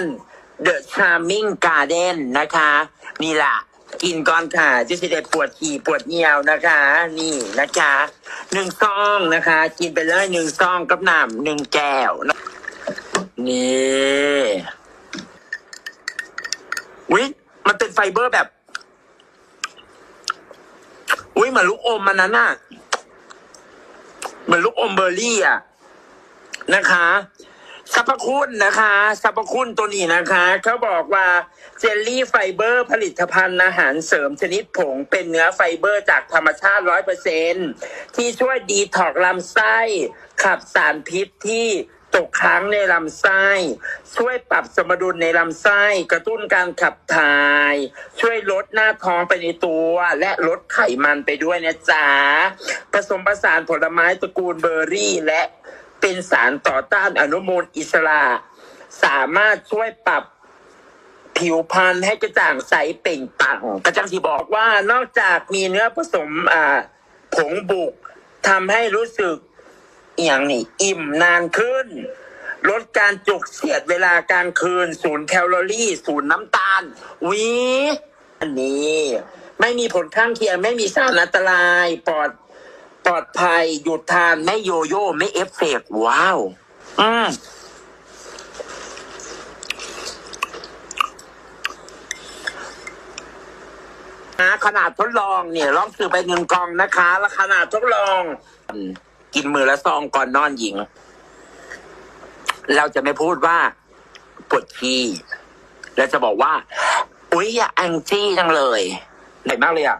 นด์ The Charming Garden นะคะ นี่แหละกินก่อนค่ะจะสิได้ปวดขี่ปวดเหี่ยวนะคะ นี่นะคะหนึ่งซองนะคะ กินไปเลยหนึ่งซองกับน้ำหนึ่งแก้วนะนี่วิมันเป็นไฟเบอร์แบบอุ้ยเหมือนลูกอมมันนั้นน่ะเหมือนลูกอมเบอร์รี่อะนะคะ สรรพคุณนะคะสรรพคุณตัวนี้นะคะ เขาบอกว่าเจลลี่ไฟเบอร์ผลิตภัณฑ์อาหารเสริมชนิดผงเป็นเนื้อไฟเบอร์จากธรรมชาติร้อยเปอร์เซนที่ช่วยดีท็อกลำไส้ ขับสารพิษที่ตกค้างในลำไส้ ช่วยปรับสมดุลในลำไส้ กระตุ้นการขับถ่าย ช่วยลดหน้าท้องไปในตัว และลดไขมันไปด้วยนะจ๊ะผสมผสานผลไม้ตระกูลเบอร์รี่และ เป็นสารต่อต้านอนุมูลอิสระ สามารถช่วยปรับผิวพรรณให้กระจ่างใสเปล่งปลั่งกระจังที่บอกว่านอกจากมีเนื้อผสมอ่าผงบุกทำให้รู้สึกอย่างนี้อิ่มนานขึ้น ลดการจุกเสียดเวลากลางคืน ศูนย์แคลอรี่ ศูนย์น้ำตาลวิอันนี้ ไม่มีผลข้างเคียง ไม่มีสารอันตรายปลอด ปลอดภัยหยุดทานไม่โยโย่ไม่เอฟเฟกต์ว้าว อืมนะขนาดทดลองเนี่ยลองซื้อไปหนึ่งกล่องนะคะแล้วขนาดทดลอง กินมือละซองก่อนนอนหญิง เราจะไม่พูดว่าปวดขี้เราจะบอกว่า อุ๊ยอยาแองจี้จังเลยไหนมากเลยอะ